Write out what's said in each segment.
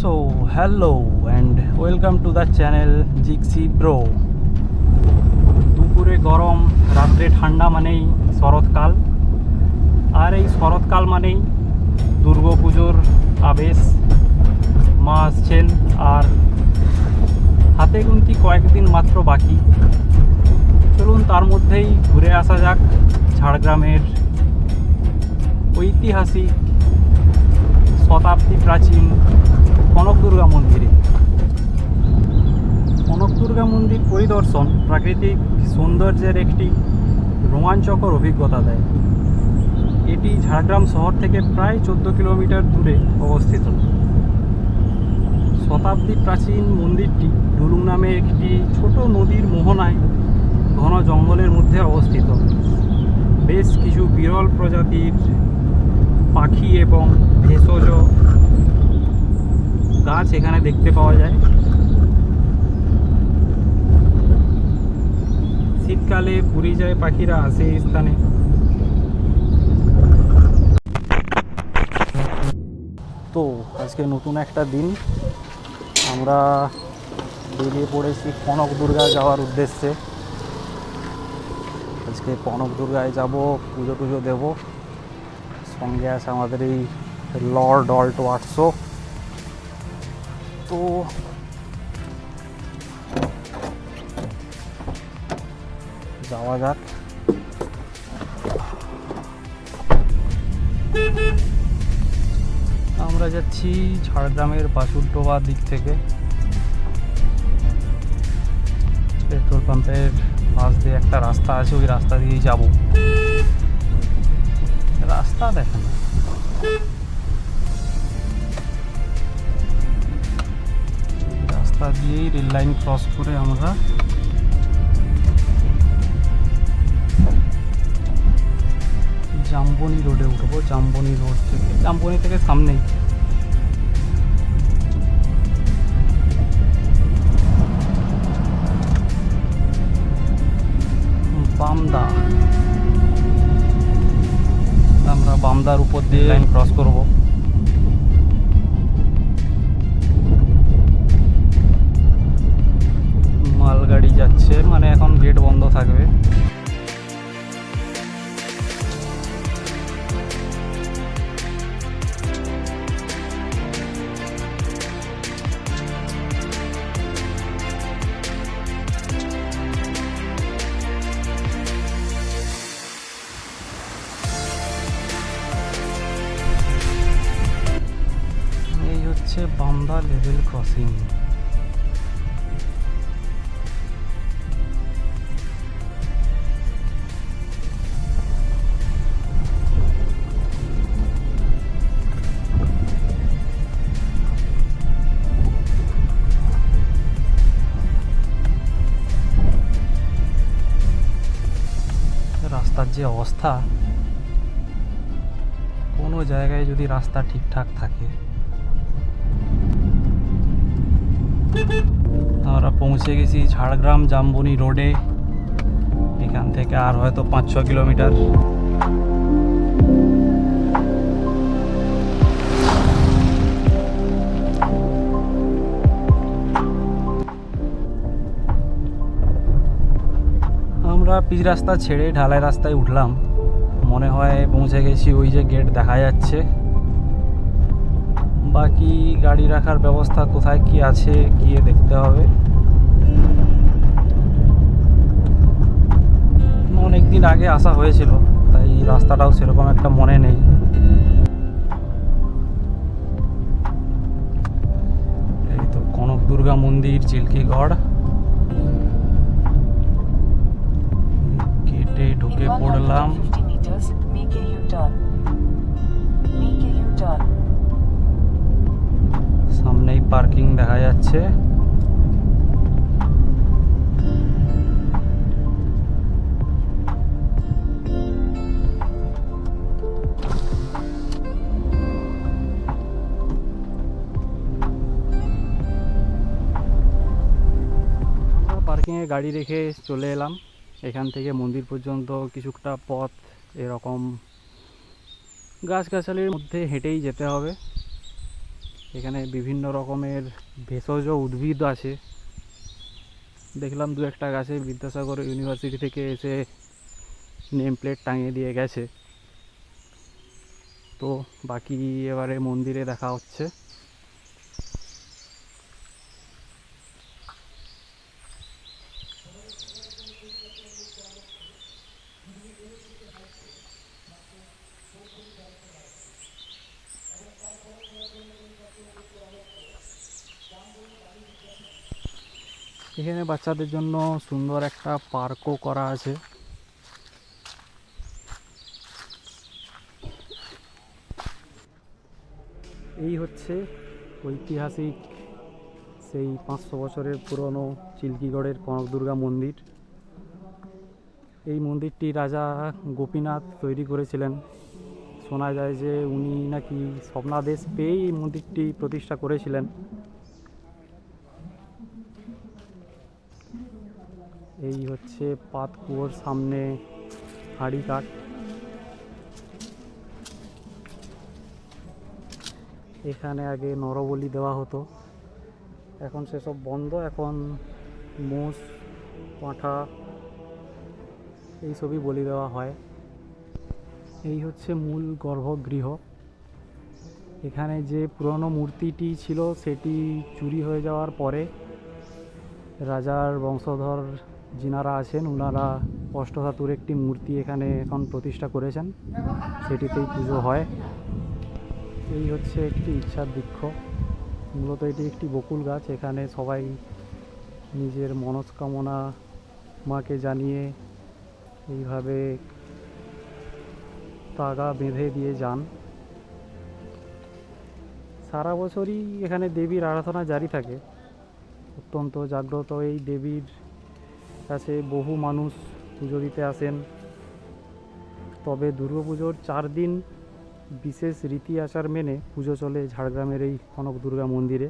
So hello and welcome to the channel জিক্সি bro দুপুরে গরম, রাত্রে ঠান্ডা মানেই শরৎকাল। আর এই শরৎকাল মানেই দুর্গাপুজোর আবেশ, মা আসছেন আর হাতে গুনতি কয়েকদিন মাত্র বাকি। চলুন তার মধ্যেই ঘুরে আসা যাক ঝাড়গ্রামের ঐতিহাসিক শতাব্দী প্রাচীন কনক দুর্গা মন্দিরে। কনক দুর্গা মন্দির পরিদর্শন প্রাকৃতিক সৌন্দর্যের একটি রোমাঞ্চকর অভিজ্ঞতা দেয়। এটি ঝাড়গ্রাম শহর থেকে প্রায় চোদ্দ কিলোমিটার দূরে অবস্থিত। শতাব্দী প্রাচীন মন্দিরটি ডুলুং নামে একটি ছোট নদীর মোহনায় ঘন জঙ্গলের মধ্যে অবস্থিত। বেশ কিছু বিরল প্রজাতির পাখি এবং ভেষজ গাছ এখানে দেখতে পাওয়া যায়। শীতকালে পুরী যায় পাখিরা আসে এই স্থানে। তো আজকে নতুন একটা দিন। আমরা বেরিয়ে পড়েছি কনক দুর্গা যাওয়ার উদ্দেশ্যে। আজকে কনক দুর্গায় যাব, পুজো টুজো দেবো। সঙ্গে আছে আমাদের এই লর্ড অল্ট ওয়াটসো। তো। যাওয়া যাক। আমরা যাচ্ছি ঝাড়গ্রামের বাসুরডোবা দিক থেকে। পেট্রোল পাম্পের পাশ দিয়ে একটা রাস্তা আছে, ওই রাস্তা দিয়েই যাব। রাস্তা দেখে রাস্তা দিয়েই রেল লাইন ক্রস করে আমরা জাম্বনি রোডে উঠবো, জাম্বনি রোড থেকে। জাম্বনি থেকে সামনেই। বামদা। আমরা বামদার উপর দিয়ে লাইন ক্রস করব। যাচ্ছে মানে এখন গেট বন্ধ থাকবে। এই হচ্ছে লেভেল ক্রসিং। যে অবস্থা, কোনো জায়গায় যদি রাস্তা ঠিকঠাক থাকে, আমরা পৌঁছে গেছি ঝাড়গ্রাম জামবনি রোডে। এখান থেকে আর হয়তো পাঁচ ছ কিলোমিটার। আমরা পিচ রাস্তা ছেড়ে ঢালাই রাস্তায় উঠলাম। মনে হয় পৌঁছে গেছি ওই যে গেট দেখা যাচ্ছে। বাকি গাড়ি রাখার ব্যবস্থা কোথায় কি আছে গিয়ে দেখতে হবে। অনেক দিন আগে আসা হয়েছিল, তাই রাস্তাটাও সেরকম একটা মনে নেই। এই তো কনক দুর্গা মন্দির চিল্কিগড় Make a U-turn. সামনেই পার্কিং দেখা যাচ্ছে পার্কিংয়ে গাড়ি রেখে চলে এলাম এখান থেকে মন্দির পর্যন্ত কিছুটা পথ এরকম গাছগাছালির মধ্যে হেঁটেই যেতে হবে। এখানে বিভিন্ন রকমের ভেষজ উদ্ভিদ আছে। দেখলাম দু একটা গাছে বিদ্যাসাগর ইউনিভার্সিটি থেকে এসে নেম প্লেট টাঙিয়ে দিয়ে গেছে। তো বাকি এবারে মন্দিরে দেখা হচ্ছে। এখানে বাচ্চাদের জন্য সুন্দর একটা পার্কও করা আছে। এই হচ্ছে ঐতিহাসিক সেই পাঁচশো বছরের পুরনো চিল্কিগড়ের কনক দুর্গা মন্দির। এই মন্দিরটি রাজা গোপীনাথ তৈরি করেছিলেন। শোনা যায় যে উনি নাকি স্বপ্নাদেশ পেয়েই মন্দিরটি প্রতিষ্ঠা করেছিলেন। এই হচ্ছে পাত কুয়োর সামনে হাড়ি কাঠ। এখানে আগে নরবলি দেওয়া হতো। এখন সেসব বন্ধ, এখন মোষ, পাঁঠা এইসবই বলি দেওয়া হয়। এই হচ্ছে মূল গর্ভগৃহ। এখানে যে পুরনো মূর্তিটি ছিল, সেটি চুরি হয়ে যাওয়ার পরে রাজার বংশধর যিনারা আছেন ওনারা অষ্টধাতুর একটি মূর্তি এখানে এখন প্রতিষ্ঠা করেছেন। সেটিতেই পুজো হয়। এই হচ্ছে একটি ইচ্ছার বৃক্ষ। মূলত এটি একটি বকুল গাছ। এখানে সবাই নিজের মনস্কামনা মাকে জানিয়ে এইভাবে তাগা বেঁধে দিয়ে যান। সারা বছরই এখানে দেবীর আরাধনা জারি থাকে। অত্যন্ত জাগ্রত এই দেবীর কাছে বহু মানুষ পুজো দিতে আসেন। তবে দুর্গাপুজোর চার দিন বিশেষ রীতি আচার মেনে পুজো চলে ঝাড়গ্রামের এই কনক দুর্গা মন্দিরে।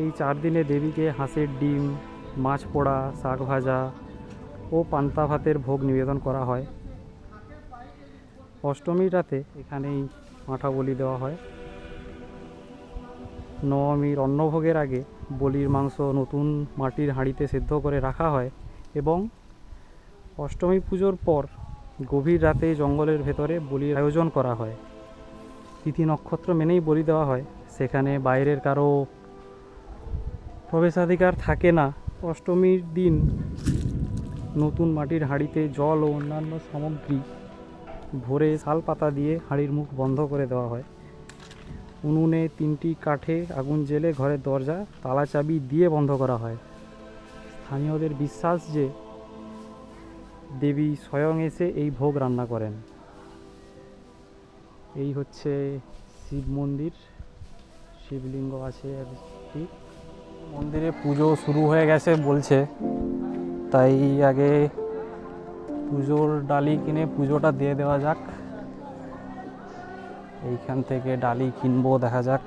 এই চার দিনে দেবীকে হাঁসের ডিম, মাছ পোড়া, শাক ভাজা ও পান্তা ভাতের ভোগ নিবেদন করা হয়। অষ্টমীর রাতে এখানেই মাঠা বলি দেওয়া হয়। নবমীর অন্নভোগের আগে বলির মাংস নতুন মাটির হাঁড়িতে সেদ্ধ করে রাখা হয় এবং অষ্টমী পুজোর পর গভীর রাতে জঙ্গলের ভেতরে বলির আয়োজন করা হয়। তিথি নক্ষত্র মেনেই বলি দেওয়া হয়। সেখানে বাইরের কারও প্রবেশাধিকার থাকে না। অষ্টমীর দিন নতুন মাটির হাঁড়িতে জল ও অন্যান্য সামগ্রী ভরে শাল পাতা দিয়ে হাঁড়ির মুখ বন্ধ করে দেওয়া হয়। উনুনে তিনটি কাঠে আগুন জেলে ঘরের দরজা, তালা চাবি দিয়ে বন্ধ করা হয়। স্থানীয়দের বিশ্বাস যে দেবী স্বয়ং এসে এই ভোগ রান্না করেন। এই হচ্ছে শিব মন্দির। শিবলিঙ্গ আছে একটি মন্দিরে পুজো শুরু হয়ে গেছে বলছে। তাই আগে পুজোর ডালি কিনে পুজোটা দিয়ে দেওয়া যাক। এইখান থেকে ডালি কিনবো দেখা যাক।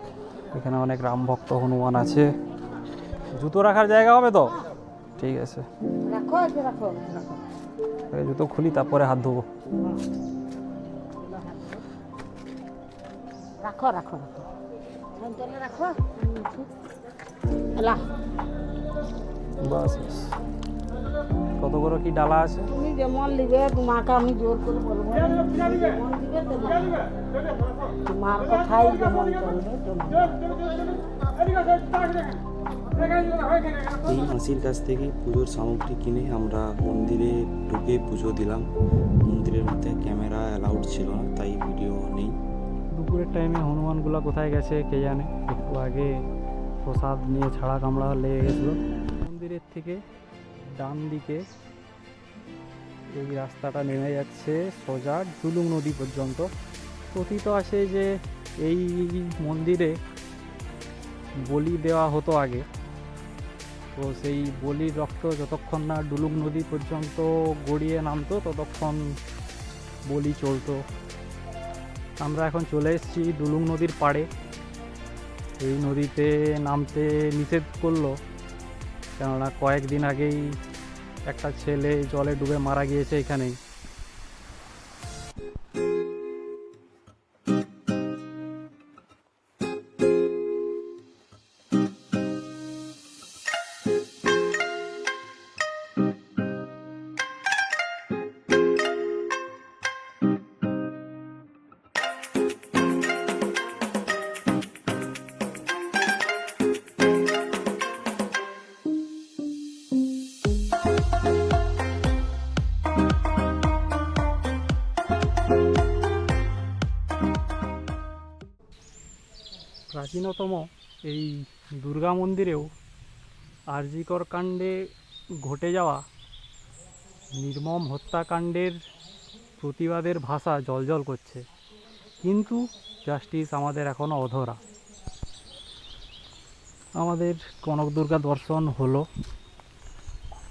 এখানে অনেক রাম ভক্ত হনুমান আছে। জুতো রাখার জায়গা হবে তো? ঠিক আছে। জুতো খুলি তারপরে হাত ধোবো। রাখো রাখো রাখো। রাখো। বাস বাস। কত করে কি ডালা আছে? তুমি যেমন নিবে তোমাকে আমি জোর করে বলব। যেমন দিবে তেমন তোমার কথাই যেমন চলবে এই মাসির কাছ থেকে পুজোর সামগ্রী কিনে আমরা মন্দিরে ঢুকে পুজো দিলাম। মন্দিরের মধ্যে ক্যামেরা অ্যালাউড ছিল না তাই ভিডিও নেই। দুপুরের টাইমে হনুমানগুলো কোথায় গেছে কে জানে? একটু আগে প্রসাদ নিয়ে ছাড়া কামড়া লেগে গেছিল। মন্দিরের থেকে ডান দিকে এই রাস্তাটা নেমে যাচ্ছে সোজা ডুলুং নদী পর্যন্ত। কথিত আছে যে এই মন্দিরে বলি দেওয়া হতো আগে। তো সেই বলির রক্ত যতক্ষণ না ডুলুং নদী পর্যন্ত গড়িয়ে নামতো, ততক্ষণ বলি চলতো। আমরা এখন চলে এসেছি ডুলুং নদীর পাড়ে। এই নদীতে নামতে নিষেধ করল কেননা কয়েকদিন আগেই একটা ছেলে জলে ডুবে মারা গিয়েছে এখানেই। প্রাচীনতম এই দুর্গা মন্দিরেও আরজিকর কাণ্ডে ঘটে যাওয়া নির্মম হত্যাকাণ্ডের প্রতিবাদের ভাষা জলজল করছে। কিন্তু জাস্টিস আমাদের এখনও অধরা। আমাদের কনক দুর্গা দর্শন হলো।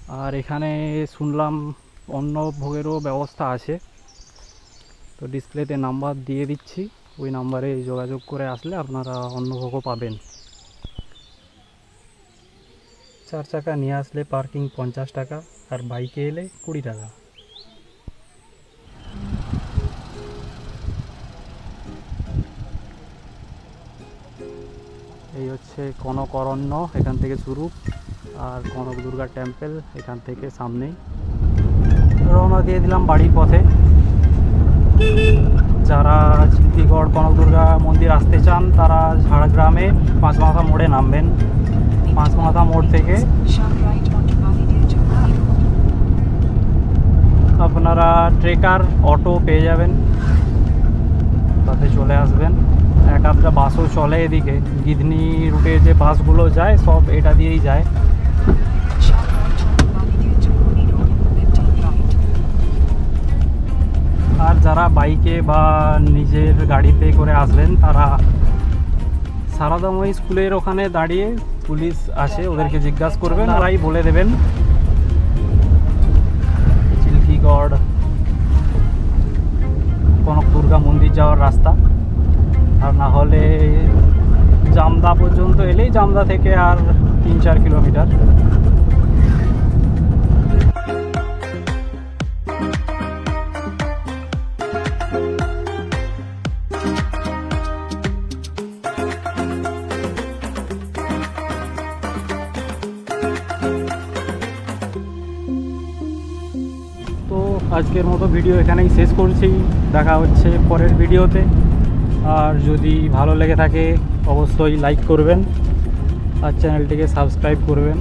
আর এখানে শুনলাম অন্ন ভোগেরও ব্যবস্থা আছে। তো ডিসপ্লেতে নাম্বার দিয়ে দিচ্ছি। ওই নাম্বারে যোগাযোগ করে আসলে আপনারা অন্নভোগও পাবেন। চার চাকা নিয়ে আসলে পার্কিং পঞ্চাশ টাকা আর বাইকে এলে কুড়ি টাকা। এই হচ্ছে কনক অরণ্য এখান থেকে শুরু আর কনক দুর্গা টেম্পল এখান থেকে সামনেই। রওনা দিয়ে দিলাম বাড়ির পথে। যারা চিত্তিগড় কনক দুর্গা মন্দির আসতে চান, তারা ঝাড়গ্রামে পাঁচমাথা মোড়ে নামবেন। পাঁচমাথা মোড় থেকে. আপনারা ট্রেকার, অটো পেয়ে যাবেন। তাতে চলে আসবেন। এক আধটা বাসও চলে এদিকে। গিদনি রুটে যে বাসগুলো যায়, সব এটা দিয়েই যায়। যারা বাইকে বা নিজের গাড়িতে করে আসবেন, তারা সারাদাময়ী স্কুলের ওখানে দাঁড়িয়ে পুলিশ আসে, ওদেরকে জিজ্ঞাসা করবেন ওরাই বলে দেবেন। চিল্কিগড় কনক দুর্গা মন্দির যাওয়ার রাস্তা। আর না হলে জামদা পর্যন্ত এলেই জামদা থেকে আর তিন চার কিলোমিটার। আজকের মতো ভিডিও এখানেই শেষ করছি। দেখা হচ্ছে পরের ভিডিওতে আর যদি ভালো লেগে থাকে, অবশ্যই লাইক করবেন। আর চ্যানেলটিকে সাবস্ক্রাইব করবেন।